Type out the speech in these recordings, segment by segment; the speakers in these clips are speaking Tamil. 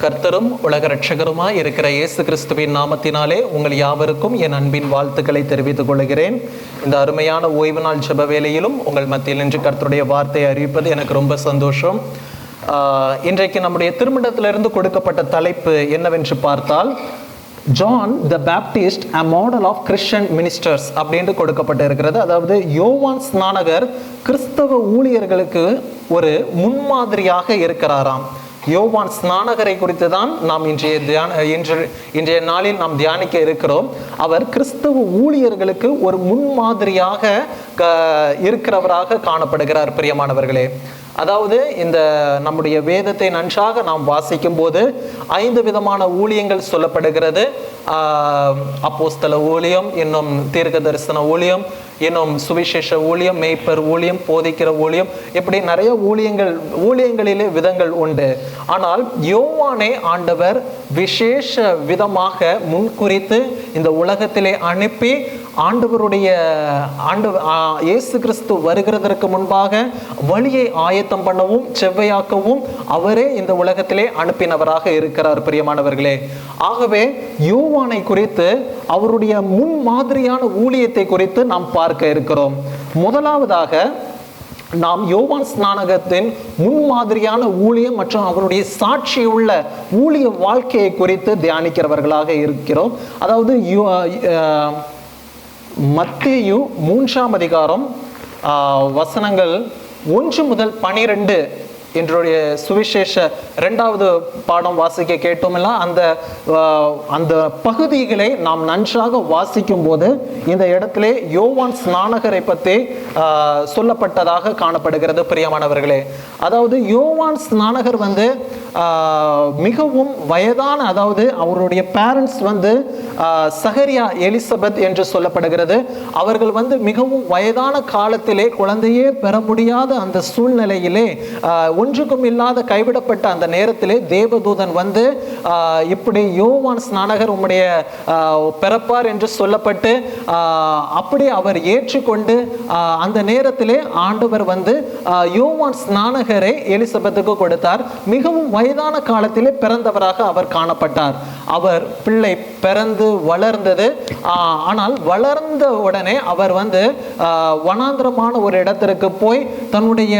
கர்த்தரும் உலக ரட்சகருமாய் இருக்கிற இயேசு கிறிஸ்துவின் நாமத்தினாலே உங்கள் யாவருக்கும் என் அன்பின் வாழ்த்துக்களை தெரிவித்துக் கொள்கிறேன். இந்த அருமையான ஓய்வு நாள் ஜெப வேளையிலும் உங்கள் மத்தியில் நின்று கர்த்தருடைய வார்த்தையை அறிவிப்பது எனக்கு ரொம்ப சந்தோஷம். இன்றைக்கு நம்முடைய திருமணத்திலிருந்து கொடுக்கப்பட்ட தலைப்பு என்னவென்று பார்த்தால் John the Baptist a model of Christian ministers அப்படின்ட்டு கொடுக்கப்பட்டு இருக்கிறது அதாவது யோவான் ஸ்நானகர் கிறிஸ்தவ ஊழியர்களுக்கு ஒரு முன்மாதிரியாக இருக்கிறாராம். யோவான் ஸ்நானகரை குறித்து தான் நாம் இன்றைய தியான இன்று இன்றைய நாளில் நாம் தியானிக்க இருக்கிறோம். அவர் கிறிஸ்தவ ஊழியர்களுக்கு ஒரு முன்மாதிரியாக இருக்கிறவராக காணப்படுகிறார் பிரியமானவர்களே. அதாவது இந்த நம்முடைய வேதத்தை நன்றாக நாம் வாசிக்கும் போது ஐந்து விதமான ஊழியங்கள் சொல்லப்படுகிறது. அப்போஸ்தல ஊழியம் இன்னும் தீர்க்க தரிசன ஊழியம் இன்னும் சுவிசேஷ ஊழியம் மேய்ப்பர் ஊழியம் போதிக்கிற ஊழியம் இப்படி நிறைய ஊழியங்கள் ஊழியங்களிலே விதங்கள் உண்டு. ஆனால் யோவானை ஆண்டவர் விசேஷ விதமாக முன்குறித்து இந்த உலகத்திலே அனுப்பி ஆண்டவருடைய ஆண்டு இயேசு கிறிஸ்து வருகிறதற்கு முன்பாக வழியை ஆயத்தம் பண்ணவும் செவ்வையாக்கவும் அவரே இந்த உலகத்திலே அனுப்பினவராக இருக்கிறார் பிரியமானவர்களே. ஆகவே யோவானை குறித்து அவருடைய முன் மாதிரியான ஊழியத்தை குறித்து நாம் பார்க்க இருக்கிறோம். முதலாவதாக நாம் யோவான் ஸ்நானகத்தின் முன்மாதிரியான ஊழியம் மற்றும் அவருடைய சாட்சி உள்ள ஊழிய வாழ்க்கையை குறித்து தியானிக்கிறவர்களாக இருக்கிறோம். அதாவது யோ- மத்தியு மூன்றாம் அதிகாரம் வசனங்கள் ஒன்று முதல் பனிரெண்டு என்றுடைய சுவிசேஷ ரெண்டாவது பாடம் வாசிக்க கேட்டோம்ல அந்த அந்த பகுதிகளை நாம் நன்றாக வாசிக்கும் போது இந்த இடத்திலே யோவான் ஸ்நானகரை பற்றி சொல்லப்பட்டதாக காணப்படுகிறது. பிரியமானவர்களே அதாவது யோவான் ஸ்நானகர் வந்து மிகவும் வயதான அதாவது அவருடைய பேரண்ட்ஸ் வந்து சஹரியா எலிசபெத் என்று சொல்லப்படுகிறது. அவர்கள் வந்து மிகவும் வயதான காலத்திலே குழந்தையே பெற முடியாத அந்த சூழ்நிலையிலே ஒன்றுக்கும் இல்லாத கைவிடப்பட்ட அந்த நேரத்திலே தேவதூதன் வந்து இப்படி யோவான் ஸ்நானகர் உம்முடைய பிறப்பார் என்று சொல்லப்பட்டு அப்படி அவர் ஏற்றுக்கொண்டு அந்த நேரத்திலே ஆண்டவர் வந்து யோவான் ஸ்நானகர் எலிசபெத்துக்கு கொடுத்தார். மிகவும் வயதான காலத்திலே பிறந்தவராக அவர் காணப்பட்டார். அவர் பிள்ளை பிறந்து வளர்ந்தது. ஆஹ், ஆனால் வளர்ந்த உடனே அவர் வந்து ஆஹ், வனாந்திரமான ஒரு இடத்திற்கு போய் தன்னுடைய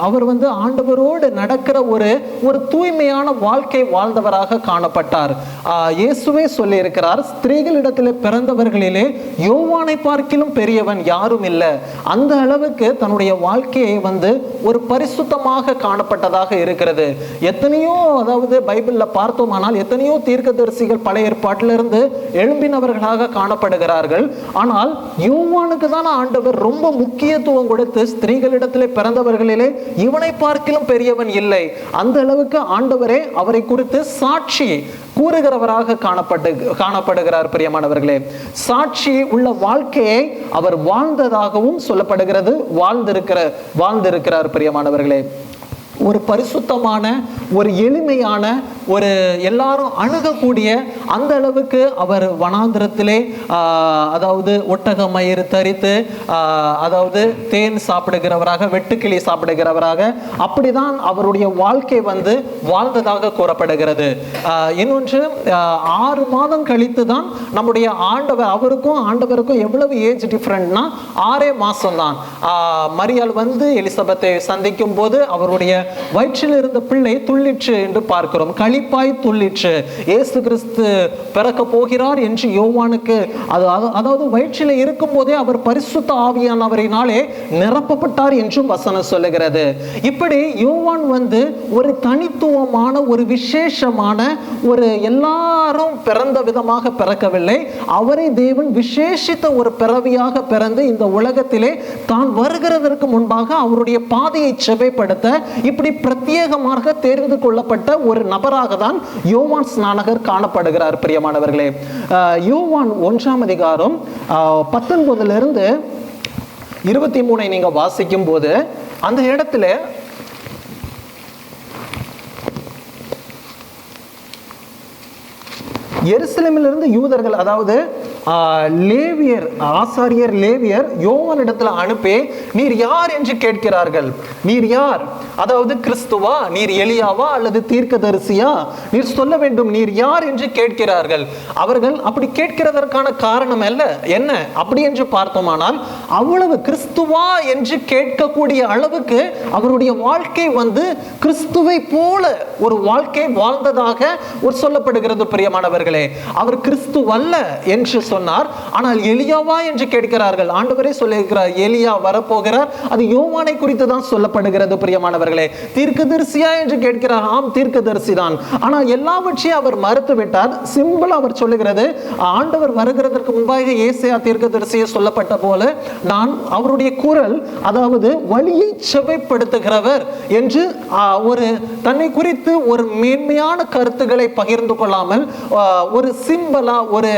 அவர் வந்து ஆண்டவரோடு நடக்கிற ஒரு ஒரு தூய்மையான வாழ்க்கை வாழ்ந்தவராக காணப்பட்டார். ஆஹ், இயேசுவே சொல்லியிருக்கிறார் ஸ்திரீகளிடத்தில் பிறந்தவர்களிலே யோவானை பார்க்கிலும் பெரியவன் யாரும் இல்லை. அந்த அளவுக்கு தன்னுடைய வாழ்க்கையை வந்து ஒரு பரிசுத்தமாக காணப்பட்டதாக இருக்கிறது. எத்தனையோ அதாவது பைபிள்ல பார்த்தோமானால் எத்தனையோ தீர்க்க தீர்க்கதரிசிகள் பழைய ஏற்பாட்டிலிருந்து எழும்பினவர்களாக காணப்படுகிறார்கள். ஆனால் யோவானுக்கு தான் ஆண்டவர் ரொம்ப முக்கியத்துவம் கொடுத்து ஸ்திரீகளிடத்திலே பிறந்தவர்களிலே இவனை பார்க்கிலும் பெரியவன் இல்லை. அந்த அளவுக்கு ஆண்டவரே அவரை குறித்து சாட்சி கூறுகிறவராக காணப்பட்டு காணப்படுகிறார் பிரியமானவர்களே. சாட்சி உள்ள வாழ்க்கையை அவர் வாழ்ந்ததாகவும் சொல்லப்படுகிறது வாழ்ந்திருக்கிற வாழ்ந்திருக்கிறார் பிரியமானவர்களே. ஒரு பரிசுத்தமான ஒரு எளிமையான ஒரு எல்லாரும் அணுகக்கூடிய அந்த அளவுக்கு அவர் வனாந்திரத்திலே அதாவது ஒட்டக மயிறு தரித்து அதாவது தேன் சாப்பிடுகிறவராக வெட்டுக்கிளி சாப்பிடுகிறவராக அப்படிதான் அவருடைய வாழ்க்கை வந்து வாழ்ந்ததாக கூறப்படுகிறது. இன்னொன்று ஆறு மாதம் கழித்து தான் நம்முடைய ஆண்டவர் அவருக்கும் ஆண்டவருக்கும் எவ்வளவு ஏஜ் டிஃப்ரெண்ட்னா ஆறே மாதம் தான் மரியாள் வந்து எலிசபெத்தை சந்திக்கும் போது அவருடைய வயிற்றில் இருந்த பிள்ளை துள்ளிற்று என்று பார்க்கிறோம். களிப்பாய் துள்ளிற்று. இயேசு கிறிஸ்து பிறக்க போகிறார் என்று யோவானுக்கு அது அதாவது வயிற்றில் இருக்கும் போதே அவர் பரிசுத்த ஆவியானவரினாலே நிரப்பப்பட்டார் என்றும் வசனம் சொல்லுகிறது. இப்படி யோவான் வந்து ஒரு தனித்துவமான ஒரு விசேஷமான ஒரு எல்லாரும் பிறந்த விதமாக பிறக்கவில்லை. அவரை தேவன் விசேஷித்த ஒரு பிறவியாக பிறந்து இந்த உலகத்திலே தான் வருகிறதற்கு முன்பாக அவருடைய பாதையை செவைப்படுத்த இப்ப இப்படி பிரத்யேகமாக தேர்ந்து கொள்ளப்பட்ட ஒரு நபராக தான் யோவான் ஸ்நானகர் காணப்படுகிறார் பிரியமானவர்களே. யோவான் ஒன்றாம் அதிகாரம் பத்தொன்பதுலேருந்து பத்தொன்பதுல இருந்து இருபத்தி மூணை நீங்க வாசிக்கும் போது அந்த இடத்துல எருசலேமிலிருந்து யூதர்கள் அதாவது லேவியர் ஆசாரியர் லேவியர் யோவனிடத்தில் அனுப்பி நீர் யார் என்று கேட்கிறார்கள்? நீர் யார்? அதாவது கிறிஸ்துவா? நீர் எலியாவா அல்லது தீர்க்கதரிசியா? நீர் சொல்ல வேண்டும் நீர் யார் என்று கேட்கிறார்கள்? அவர்கள் அப்படி கேட்கிறதற்கான காரணம் அல்ல. என்ன? அப்படி என்று பார்த்தோமானால் அவ்வளவு கிறிஸ்துவா என்று கேட்கக்கூடிய அளவுக்கு அவருடைய வாழ்க்கை வந்து கிறிஸ்துவை போல ஒரு வாழ்க்கை வாழ்ந்ததாக ஒரு சொல்லப்படுகிறது பிரியமானவர்களே. அவர் கிறிஸ்துவல்ல என்று சொன்னார். ஆனால் எலியாவா? என்று கேட்கிறார்கள். ஆண்டவரே சொல்லியிருக்கிறார் எலியா வரப்போகிறார். அது யோவானை குறித்து தான் சொல்லப்படுகிறது பிரியமானவர்களே. தீர்க்கதரிசியா என்று கேட்கிறார் ஆம் தீர்க்கதரிசி தான் ஆனால் எல்லாவற்றையும் அவர் மறுத்து விட்டார் சிம்பிள் அவர் சொல்லுகிறது ஆண்டவர் வருகிறதற்கு முன்பாக ஏசியா தீர்க்கதரிசியை சொல்லப்பட்ட போல நான் அவருடைய குரல் அதாவது வழியை செவைப்படுத்துகிறவர் என்று ஒரு தன்னை குறித்து ஒரு மேன்மையான கருத்துக்களை பகிர்ந்து கொள்ளாமல் ஒரு சிம்பலா ஒரு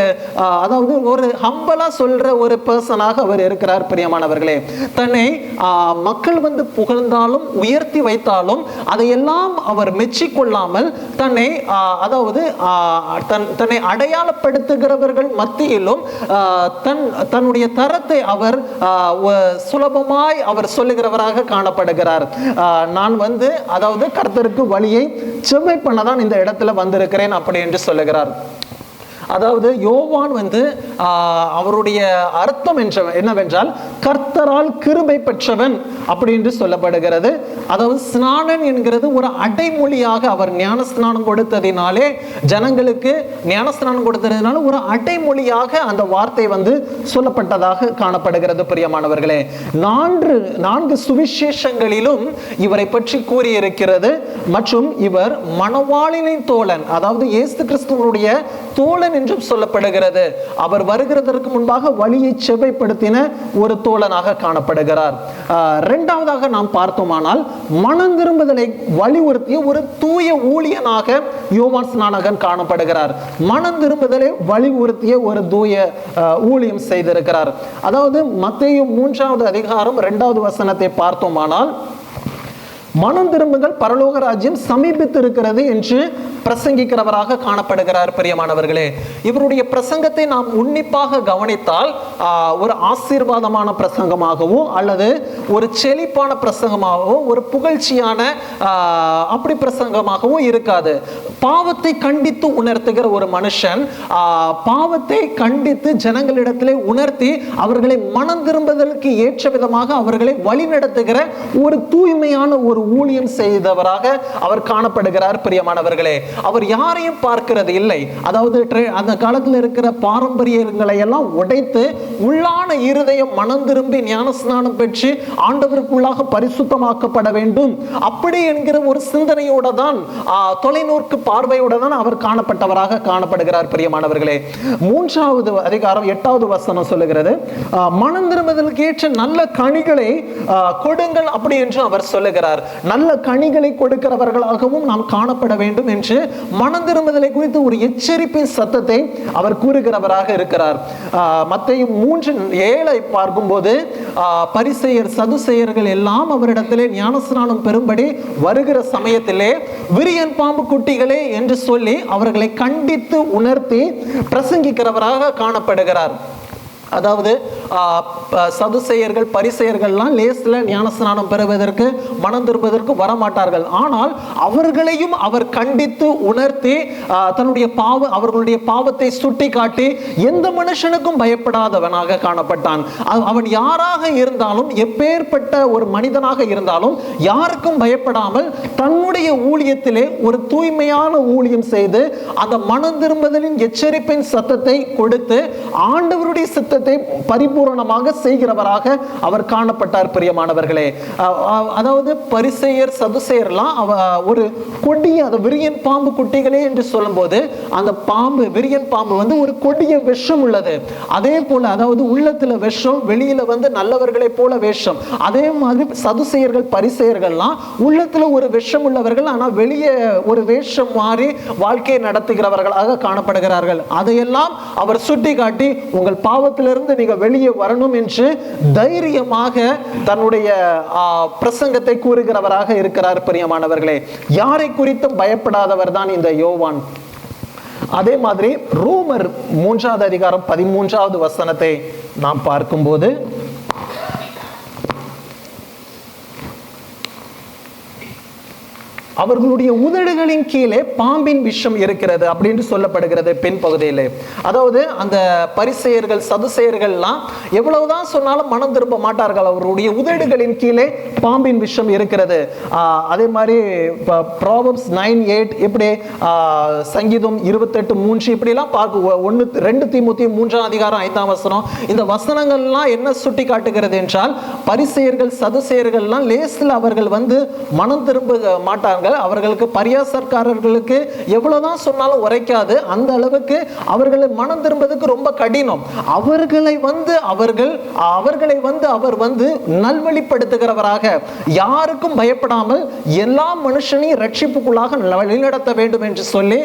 அதாவது அதாவது ஒரு ஹம்பலாக சொல்கிற ஒரு பர்சனாக அவர் இருக்கிறார் பிரியமானவர்களே. தன்னை மக்கள் வந்து புகழ்ந்தாலும் உயர்த்தி வைத்தாலும் அதையெல்லாம் அவர் மெச்சிக்கொள்ளாமல் தன்னை அதாவது தன் தன்னை அடையாளப்படுத்துகிறவர்கள் மத்தியிலும் தன் தன்னுடைய தரத்தை அவர் சுலபமாய் அவர் சொல்லுகிறவராக காணப்படுகிறார். நான் வந்து அதாவது கர்த்தருக்கு வழியை செவ்வை பண்ண தான் இந்த இடத்துல வந்திருக்கிறேன் அப்படி என்று சொல்லுகிறார். அதாவது யோவான் வந்து அவருடைய அர்த்தம் என்ற என்னவென்றால் கர்த்தரால் கிருபை பெற்றவன் அப்படி என்று சொல்லப்படுகிறது. அதாவது ஸ்நானன் என்கிறது ஒரு அடைமொழியாக அவர் ஞான ஸ்நானம் கொடுத்ததினாலே ஜனங்களுக்கு ஞான ஸ்நானம் கொடுத்ததினால ஒரு அடைமொழியாக அந்த வார்த்தை வந்து சொல்லப்பட்டதாக காணப்படுகிறது பிரியமானவர்களே. நான்கு நான்கு சுவிசேஷங்களிலும் இவரை பற்றி கூறியிருக்கிறது. மற்றும் இவர் மணவாளினின் தோழன் அதாவது இயேசு கிறிஸ்துவனுடைய தோழன் என்றும் சொல்லப்படுகிறது. அவர் வருகிறதற்கு முன்பாக வழியை செவ்வைப்படுத்தின ஒரு தோழனாக காணப்படுகிறார். இரண்டாவதாக நாம் பார்த்தோமானால் மனம் திரும்புதலை வலியுறுத்திய ஒரு தூய ஊழியனாக யோவான் ஸ்நானகன் காணப்படுகிறார். மனம் திரும்புதலை வலியுறுத்திய ஒரு தூய ஆஹ், ஊழியம் செய்திருக்கிறார். அதாவது மத்திய மூன்றாவது அதிகாரம் இரண்டாவது வசனத்தை பார்த்தோமானால் மனம் திரும்புங்கள். பரலோக ராஜ்யம் சமீபித்து இருக்கிறது என்று பிரசங்கிக்கிறவராக காணப்படுகிறார் பிரியமானவர்களே. இவருடைய பிரசங்கத்தை நாம் உன்னிப்பாக கவனித்தால் ஒரு ஆசீர்வாதமான பிரசங்கமாகவோ அல்லது ஒரு செழிப்பான பிரசங்கமாகவோ ஒரு புகழ்ச்சியான அப்படி பிரசங்கமாகவோ இருக்காது. பாவத்தை கண்டித்து உணர்த்துகிற ஒரு மனுஷன் ஆஹ், பாவத்தை கண்டித்து ஜனங்களிடத்திலே உணர்த்தி அவர்களை மனம் திரும்புதலுக்கு ஏற்ற விதமாக அவர்களை வழிநடத்துகிற ஒரு தூய்மையான ஒரு ஊழியம் செய்தவராக அவர் காணப்படுகிறார் பிரியமானவர்களே. அவர் யாரையும் பார்க்கிறது இல்லை. அதாவது அந்த காலத்தில் இருக்கிற பாரம்பரியங்களை எல்லாம் உடைத்து உள்ளான இருதயம் மனம் திரும்பி ஞானஸ்நானம் பெற்று ஆண்டவருக்குள்ளாக பரிசுத்தமாக்கப்பட வேண்டும். அப்படி என்கிற ஒரு சிந்தனையோட தான் தொலைநோக்கு பார்வையோட தான் அவர் காணப்பட்டவராக காணப்படுகிறார் பிரியமானவர்களே. மூன்றாவது அதிகாரம் எட்டாவது வசனம் சொல்லுகிறது மனம் திரும்புதலுக்கு ஏற்ற நல்ல கனிகளை கொடுங்கள் அப்படி என்று அவர் சொல்லுகிறார். நல்ல கனிகளை கொடுக்கிறவர்களாகவும் நாம் காணப்பட வேண்டும் என்று மனம் திரும்புதலை குறித்து ஒரு எச்சரிப்பின் சத்தத்தை அவர் கூறுகிறவராக இருக்கிறார். மத்திய மூன்று ஏழை பார்க்கும்போது பரிசெயர் சதுசெயர்கள் எல்லாம் அவரிடத்திலே ஞானஸ்நானம் பெறும்படி வருகிற சமயத்திலே விரியன் பாம்பு குட்டிகளே என்று சொல்லி அவர்களை கண்டித்து உணர்த்தி பிரசங்கிக்கிறவராக காணப்படுகிறார். அதாவது சதுசேயர்கள் பரிசெயர்கள்லாம் லேசில் ஞானஸ்நானம் பெறுவதற்கு மனம் திரும்புவதற்கு வரமாட்டார்கள். ஆனால் அவர்களையும் அவர் கண்டித்து உணர்த்தி தன்னுடைய பாவ அவர்களுடைய பாவத்தை சுட்டி காட்டி எந்த மனுஷனுக்கும் பயப்படாதவனாக காணப்பட்டான். அவன் யாராக இருந்தாலும் எப்பேற்பட்ட ஒரு மனிதனாக இருந்தாலும் யாருக்கும் பயப்படாமல் தன்னுடைய ஊழியத்திலே ஒரு தூய்மையான ஊழியம் செய்து அந்த மனம் திரும்புதலின் எச்சரிப்பின் சத்தத்தை கொடுத்து ஆண்டவருடைய சித்தத்தை பரிபூரணமாக செய்கிறவராக அவர் காணப்பட்டார் பிரியமானவர்களே. அதாவது பரிசெயர் சதுசெயர்லாம் அவ ஒரு கொடிய அந்த விரியன் பாம்பு குட்டிகளே என்று சொல்லும்போது அந்த பாம்பு விரியன் பாம்பு வந்து ஒரு கொடிய விஷம் உள்ளது. அதே போல அதாவது உள்ளத்துல விஷம் வெளியில வந்து நல்லவர்களை போல வேஷம். அதே மாதிரி சதுசெயர்கள் பரிசெயர்கள்லாம் உள்ளத்துல ஒரு விஷம் உள்ளவர்கள் ஆனால் வெளியே ஒரு வேஷம் மாறி வாழ்க்கையை நடத்துகிறவர்களாக காணப்படுகிறார்கள். அதையெல்லாம் அவர் சுட்டி காட்டி உங்கள் பாவத்திலிருந்து நீங்க வெளியே வரணும் என்று தைரியமாக தன்னுடைய பிரசங்கத்தை கூறுகிறவராக இருக்கிறார் பிரியமானவர்களே. யாரை குறித்தும் பயப்படாதவர் தான் இந்த யோவான். அதே மாதிரி ரோமர் மூன்றாவது அதிகாரம் பதிமூன்றாவது வசனத்தை நாம் பார்க்கும்போது அவர்களுடைய உதடுகளின் கீழே பாம்பின் விஷம் இருக்கிறது அப்படின்னு சொல்லப்படுகிறது பெண் பகுதியிலே. அதாவது அந்த பரிசெயர்கள் சதுசெயர்கள்லாம் எவ்வளவுதான் சொன்னாலும் மனம் திரும்ப மாட்டார்கள். அவருடைய உதடுகளின் கீழே பாம்பின் விஷம் இருக்கிறது. அதே மாதிரி ப்ராபப்ஸ் நைன் எயிட் இப்படி சங்கீதம் இருபத்தெட்டு மூன்று இப்படிலாம் பார்க்க. ஒன்று ரெண்டு தீமுத்தி மூன்றாம் அதிகாரம் ஐந்தாம் வசனம். இந்த வசனங்கள்லாம் என்ன சுட்டி காட்டுகிறது என்றால் பரிசெயர்கள் சதுசெயர்கள்லாம் லேசில் அவர்கள் வந்து மனம் திரும்ப மாட்டார்கள் அவர்களுக்கு பரியாசக்காரர்களுக்கு எவ்வளவுதான் சொன்னாலும் உரைக்காது. அந்த அளவுக்கு அவர்களை மனம் திரும்புவதற்கு ரொம்ப கடினம். அவர்களை வந்து அவர்கள் அவர்களை வந்து அவர் வந்து நல்வழிப்படுத்துகிறவராக. யாருக்கும் பயப்படாமல் எல்லா மனுஷனையும் ரட்சிப்புக்குள்ளாக வழிநடத்த வேண்டும் என்று சொல்லி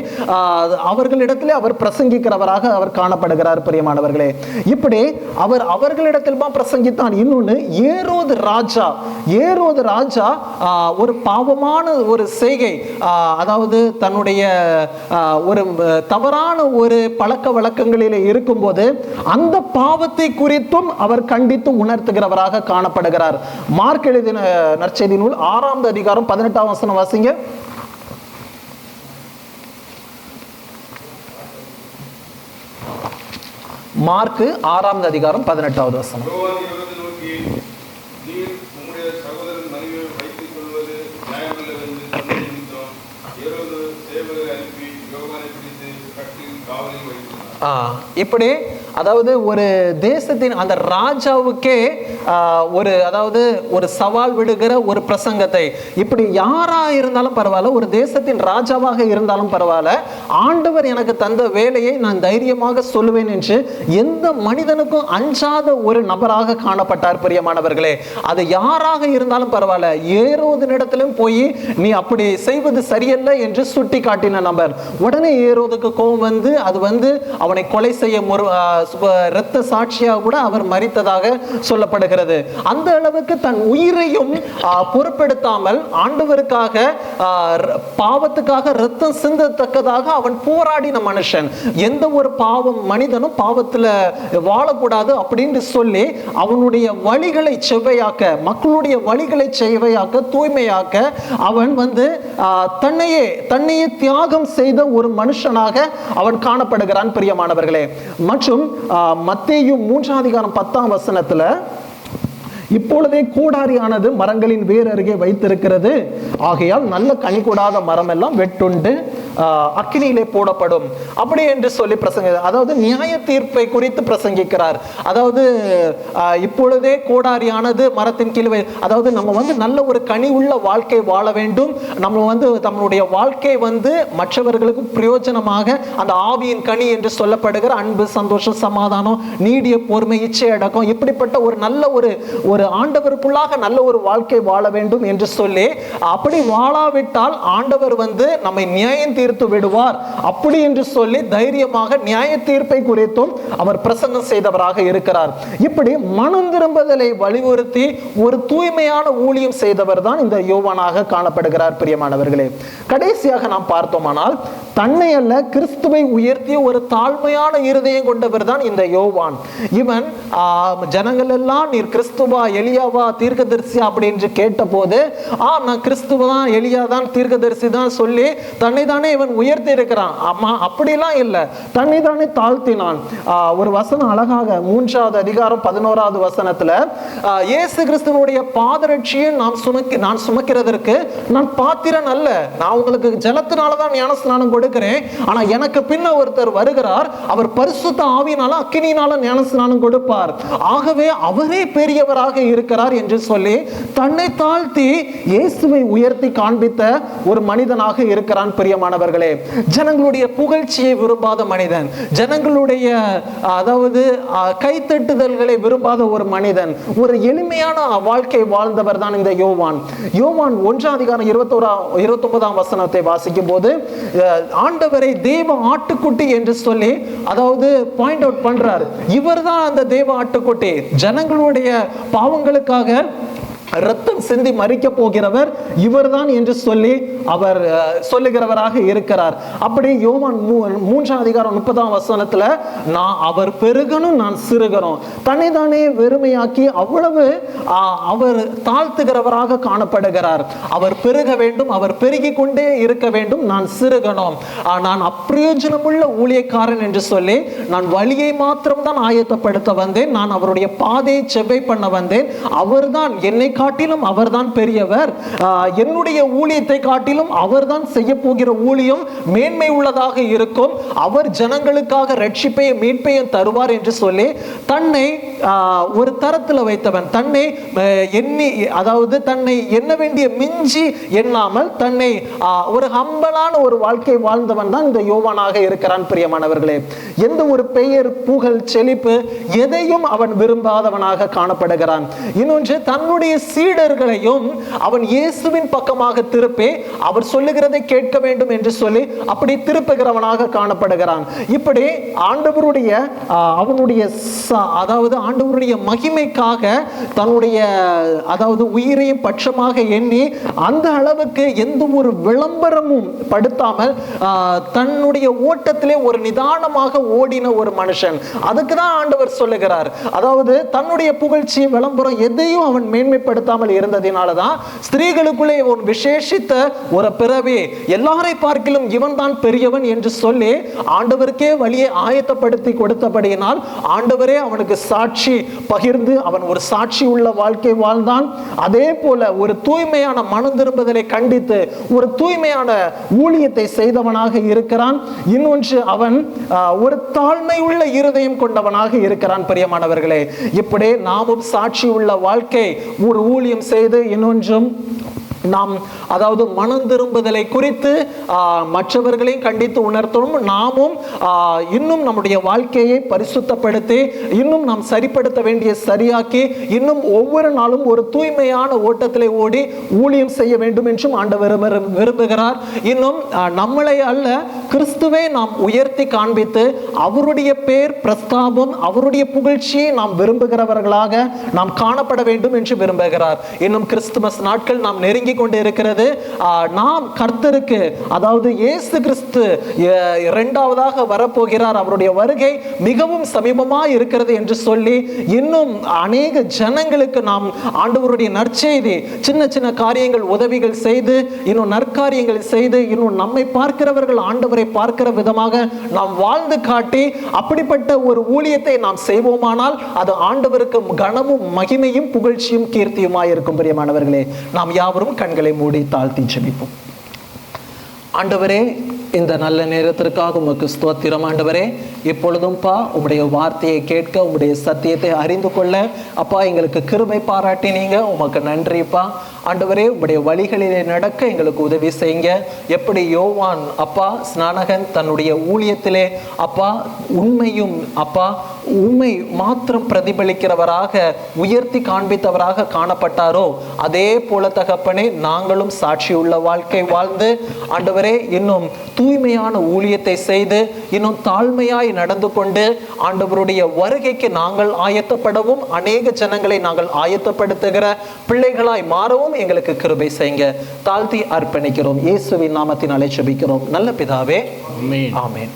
அவர்களிடத்திலே அவர் பிரசங்கிக்கிறவராக அவர் காணப்படுகிறார் பிரியமானவர்களே. இப்படி அவர் அவர்களிடத்தில் தான் பிரசங்கித்தான். இன்னொன்று ஏரோது ராஜா. ஏரோது ராஜா ஒரு பாவமான ஒரு செய்கை. அதாவது தன்னுடைய ஒரு தவறான ஒரு பழக்க வழக்கங்களில் இருக்கும்போது அந்த பாவத்தை குறித்தும் அவர் கண்டித்து உணர்த்துகிறவராக காணப்படுகிறார். மார்க் எழுதின நற்செய்தி நூல் ஆறாம் அதிகாரம் பதினெட்டாம் வசனம் வாசிங்க. மார்க்கு ஆறாம் அதிகாரம் பதினெட்டாவது வசனம். இப்படி அதாவது ஒரு தேசத்தின் அந்த ராஜாவுக்கே ஒரு அதாவது ஒரு சவால் விடுகிற ஒரு பிரசங்கத்தை. இப்படி யாரா இருந்தாலும் பரவாயில்ல ஒரு தேசத்தின் ராஜாவாக இருந்தாலும் பரவாயில்ல ஆண்டவர் எனக்கு தந்த வேலையை நான் தைரியமாக சொல்லுவேன் என்று எந்த மனிதனுக்கும் அஞ்சாத ஒரு நபராக காணப்பட்டார் பிரியமானவர்களே. அது யாராக இருந்தாலும் பரவாயில்ல. ஏரோதனிடத்திலும் போய் நீ அப்படி செய்வது சரியல்ல என்று சுட்டி காட்டின நபர். உடனே ஏரோதுக்கு கோபம் வந்து அது வந்து அவனை கொலை செய்ய முறு சுப- இரத்த சாட்சியாக கூட அவர் மறித்ததாக சொல்லப்படுகிறது. அந்த அளவுக்கு தன் உயிரையும் பொருட்படுத்தாமல் பொறுப்பெடுத்தாமல் ஆண்டவருக்காக பாவத்துக்காக ரத்தம் சிந்தத்தக்கதாக அவன் போராடின மனுஷன். எந்த ஒரு பாவம் மனிதனும் பாவத்தில் வாழக்கூடாது அப்படின்னு சொல்லி அவனுடைய வழிகளை செவ்வையாக்க மக்களுடைய வழிகளை செவ்வையாக்க தூய்மையாக்க அவன் வந்து தன்னையே தன்னையே தியாகம் செய்த ஒரு மனுஷனாக அவன் காணப்படுகிறான் பிரியமானவர்களே. மற்றும் மத்தேயும் மூன்றாம் அதிகாரம் பத்தாம் வசனத்துல இப்பொழுதே கூடாரியானது மரங்களின் வேர் அருகே வைத்திருக்கிறது. ஆகையால் நல்ல கனி கூடாத மரம் எல்லாம் வெட்டுண்டு அக்கினியிலே போடப்படும். அப்படி என்று சொல்லி பிரசங்க அதாவது நியாய தீர்ப்பை குறித்து பிரசங்கிக்கிறார். அதாவது இப்பொழுதே கோடாரியானது மரத்தின் கீழ் அதாவது நம்ம வந்து நல்ல ஒரு கனி உள்ள வாழ்க்கை வாழ வேண்டும். நம்ம வந்து நம்மளுடைய வாழ்க்கை வந்து மற்றவர்களுக்கு பிரயோஜனமாக அந்த ஆவியின் கனி என்று சொல்லப்படுகிற அன்பு சந்தோஷம் சமாதானம் நீடிய பொறுமை இச்சை அடக்கம் இப்படிப்பட்ட ஒரு நல்ல ஒரு ஒரு ஆண்டவருக்குள்ளாக நல்ல ஒரு வாழ்க்கை வாழ வேண்டும் என்று சொல்லி அப்படி வாழாவிட்டால் ஆண்டவர் வந்து நம்மை நியாயம் தீர்த்து விடுவார். அப்படி என்று சொல்லி தைரியமாக நியாய தீர்ப்பை குறித்தும் அவர் பிரசங்கம் செய்தவராக இருக்கிறார். இப்படி மனம் திரும்புதலை வலியுறுத்தி ஒரு தூய்மையான ஊழியம் செய்தவர் தான் இந்த யோவானாக காணப்படுகிறார் பிரியமானவர்களே. கடைசியாக நாம் பார்த்தோமானால் தன்னை அல்ல கிறிஸ்துவை உயர்த்திய ஒரு தாழ்மையான இருதயம் கொண்டவர் தான் இந்த யோவான். இவன் ஜனங்கள் எல்லாம் நீர் கிறிஸ்துவா எலியாவா தீர்க்கதரிசி அப்படின்னு கேட்டபோது ஆ நான் கிறிஸ்துவ தான் எலியா தான் தீர்க்கதரிசி தான் சொல்லி தன்னை தானே இவன் உயர்த்தி இருக்கிறான். ஆமா அப்படிலாம் இல்லை. தன்னை தானே தாழ்த்தினான். ஆஹ், ஒரு வசனம் அழகாக மூன்றாவது அதிகாரம் பதினோராவது வசனத்துல ஆஹ், இயேசு கிறிஸ்துவனுடைய பாதரட்சியை நான் சுமக்கி நான் சுமக்கிறதற்கு நான் பாத்திரன் அல்ல. நான் உங்களுக்கு ஜலத்தினால தான் ஞானஸ்நானம் கொடுக்கிறேன். ஆனால் எனக்கு பின்ன ஒருத்தர் வருகிறார். அவர் பரிசுத்த ஆவினாலும் அக்கினியினால ஞானஸ்நானம் கொடுப்பார். ஆகவே அவரே பெரியவராக இருக்கிறார் என்று சொல்லி தன்னை தாழ்த்தி இயேசுவை உயர்த்தி காண்பித்த ஒரு மனிதனாக இருக்கிறான் பிரியமானவர்களே. ஜனங்களுடைய புகழ்ச்சியை விரும்பாத மனிதன். ஜனங்களுடைய அதாவது கைத்தட்டுதல்களை விரும்பாத ஒரு மனிதன். ஒரு எளிமையான வாழ்க்கை வாழ்ந்தவர் தான் இந்த யோவான். யோவான் ஒன்றாம் அதிகாரம் இருபத்தோரா இருபத்தொன்பதாம் வசனத்தை வாசிக்கும் போது ஆண்டவரை தேவ ஆட்டுக்குட்டி என்று சொல்லி அதாவது பாயிண்ட் அவுட் பண்றார். இவர்தான் அந்த தேவ ஆட்டுக்குட்டி. ஜனங்களுடைய பாவங்களுக்காக ரத்தம் சிந்தி மறிக்க போகிறவர் இவர்தான் என்று சொல்லி அவர் சொல்லுகிறவராக இருக்கிறார். அப்படி யோவான் மூ- மூன்றாம் அதிகாரம் முப்பதாம் வசனத்துல நான் அவர் பெருகணும் நான் சிறுகிறோம் தன்னை தானே வெறுமையாக்கி அவ்வளவு அவர் தாழ்த்துகிறவராக காணப்படுகிறார். அவர் பெருக வேண்டும் அவர் பெருகி கொண்டே இருக்க வேண்டும் நான் சிறுகணும் நான் அப்பிரயோஜனமுள்ள ஊழியக்காரன் என்று சொல்லி நான் வழியை மாத்திரம்தான் ஆயத்தப்படுத்த வந்தேன். நான் அவருடைய பாதையை செவ்வை பண்ண வந்தேன். அவர்தான் என்னை காட்டிலும் அவர்தான் பெரியவர். என்னுடைய ஊழியத்தை காட்டிலும் அவர்தான் செய்ய போகிற ஊழியம் மேன்மை உள்ளதாக இருக்கும். அவர் ஜனங்களுக்காக ரட்சிப்பையும் மீட்பையும் தருவார் என்று சொல்லி தன்னை ஒரு தரத்தில் வைத்தவன் தன்னை எண்ணி அதாவது தன்னை எண்ண வேண்டிய மிஞ்சி எண்ணாமல் தன்னை ஒரு ஹம்பலான ஒரு வாழ்க்கை வாழ்ந்தவன் தான் இந்த யோவானாக இருக்கிறான் பிரியமானவர்களே. எந்த ஒரு பெயர் புகழ் செழிப்பு எதையும் அவன் விரும்பாதவனாக காணப்படுகிறான். இன்னொன்று தன்னுடைய சீடர்களையும் அவன் இயேசுவின் பக்கமாக திருப்பி அவர் சொல்லுகிறதை கேட்க வேண்டும் என்று சொல்லி அப்படி திருப்புகிறவனாக காணப்படுகிறான். இப்படி ஆண்டவருடைய அவனுடைய அதாவது ஆண்டவருடைய மகிமைக்காக தன்னுடைய அதாவது உயிரையும் பட்சமாக எண்ணி அந்த அளவுக்கு எந்த ஒரு விளம்பரமும் படுத்தாமல் ஆஹ், தன்னுடைய ஓட்டத்திலே ஒரு நிதானமாக ஓடின ஒரு மனுஷன். அதுக்கு தான் ஆண்டவர் சொல்லுகிறார். அதாவது தன்னுடைய புகழ்ச்சி விளம்பரம் எதையும் அவன் மேன்மைப்படுத்தாமல் இருந்ததினால தான் ஸ்திரீகளுக்குள்ளே ஒரு விசேஷித்த ஒரு பிறவி. எல்லாரை பார்க்கிலும் இவன் தான் பெரியவன் என்று சொல்லி ஆண்டவருக்கே வழியை ஆயத்தப்படுத்தி கொடுத்தபடியினால் ஆண்டவரே அவனுக்கு சாட்சி பகிர்ந்து அவன் ஒரு சாட்சி உள்ள வாழ்க்கை வாழ்ந்தான். அதே போல ஒரு தூய்மையான மனம் திரும்புதலை கண்டித்து ஒரு தூய்மையான ஊழியத்தை செய்தவனாக இருக்கிறான். இன்னொன்று அவன் ஒரு தாழ்மை உள்ள இருதயம் கொண்டவனாக இருக்கிறான் பிரியமானவர்களே. இப்படி நாமும் சாட்சி உள்ள வாழ்க்கை ஒரு ஊழியம் செய்து இன்னொன்றும் நாம் அதாவது மனம் திரும்புதலை குறித்து மற்றவர்களையும் கண்டித்து உணர்த்தணும். நாமும் இன்னும் நம்முடைய வாழ்க்கையை பரிசுத்தப்படுத்தி இன்னும் நாம் சரிப்படுத்த வேண்டிய சரியாக்கி இன்னும் ஒவ்வொரு நாளும் ஒரு தூய்மையான ஓட்டத்திலே ஓடி ஊழியம் செய்ய வேண்டும் என்றும் ஆண்டவர் விரும்புகிறார். இன்னும் நம்மளை அல்ல கிறிஸ்துவை நாம் உயர்த்தி காண்பித்து அவருடைய பேர் பிரஸ்தாபம் அவருடைய புகழ்ச்சியை நாம் விரும்புகிறவர்களாக நாம் காணப்பட வேண்டும் என்று விரும்புகிறார். இன்னும் கிறிஸ்துமஸ் நாட்கள் நாம் நெருங்கி கொண்டு இருக்கிறது நாம் கர்த்தருக்கு அதாவது இயேசு கிறிஸ்து இரண்டாவதாக வரப்போகிறார். அவருடைய வருகை மிகவும் சமீபமா இருக்கிறது என்று சொல்லி இன்னும் அநேக ஜனங்களுக்கு நாம் ஆண்டவருடைய நற்செய்தி சின்ன சின்ன காரியங்கள் உதவிகள் செய்து இன்னும் நற்காரியங்கள் செய்து இன்னும் நம்மை பார்க்கிறவர்கள் ஆண்டவரை பார்க்கிற விதமாக நாம் வாழ்ந்து காட்டி அப்படிப்பட்ட ஒரு ஊழியத்தை நாம் செய்வோமானால் அது ஆண்டவருக்கு கனமும் மகிமையும் புகழ்ச்சியும் கீர்த்தியுமாயிருக்கும் பிரியமானவர்களே. நாம் யாவரும் கண்களை மூடி தாழ்த்தி ஜெபிப்போம். ஆண்டவரே இந்த நல்ல நேரத்திற்காக உமக்கு ஸ்தோத்திரம். ஆண்டவரே இப்பொழுதும் பா உம்முடைய வார்த்தையை கேட்க உம்முடைய சத்தியத்தை அறிந்து கொள்ள. அப்பா எங்களுக்கு கிருமை பாராட்டினீங்க உமக்கு நன்றிப்பா ஆண்டவரே உம்முடைய வழிகளிலே நடக்க எங்களுக்கு உதவி செய்யுங்க. எப்படி யோவான் அப்பா ஸ்நானகன் தன்னுடைய ஊழியத்திலே அப்பா உண்மையும் அப்பா உண்மை மாத்திரம் பிரதிபலிக்கிறவராக உயர்த்தி காண்பித்தவராக காணப்பட்டாரோ அதே போல தகப்பனே நாங்களும் சாட்சியுள்ள வாழ்க்கை வாழ்ந்து ஆண்டவரே இன்னும் தூய்மையான ஊழியத்தை செய்து இன்னும் தாழ்மையாய் நடந்து கொண்டு ஆண்டவருடைய வருகைக்கு நாங்கள் ஆயத்தப்படவும் அநேக ஜனங்களை நாங்கள் ஆயத்தப்படுத்துகிற பிள்ளைகளாய் மாறவும் எங்களுக்கு கிருபை செய்யுங்க. தாழ்த்தி அர்ப்பணிக்கிறோம். இயேசுவின் நாமத்தினாலே ஜெபிக்கிறோம் நல்ல பிதாவே. ஆமென். ஆமென்.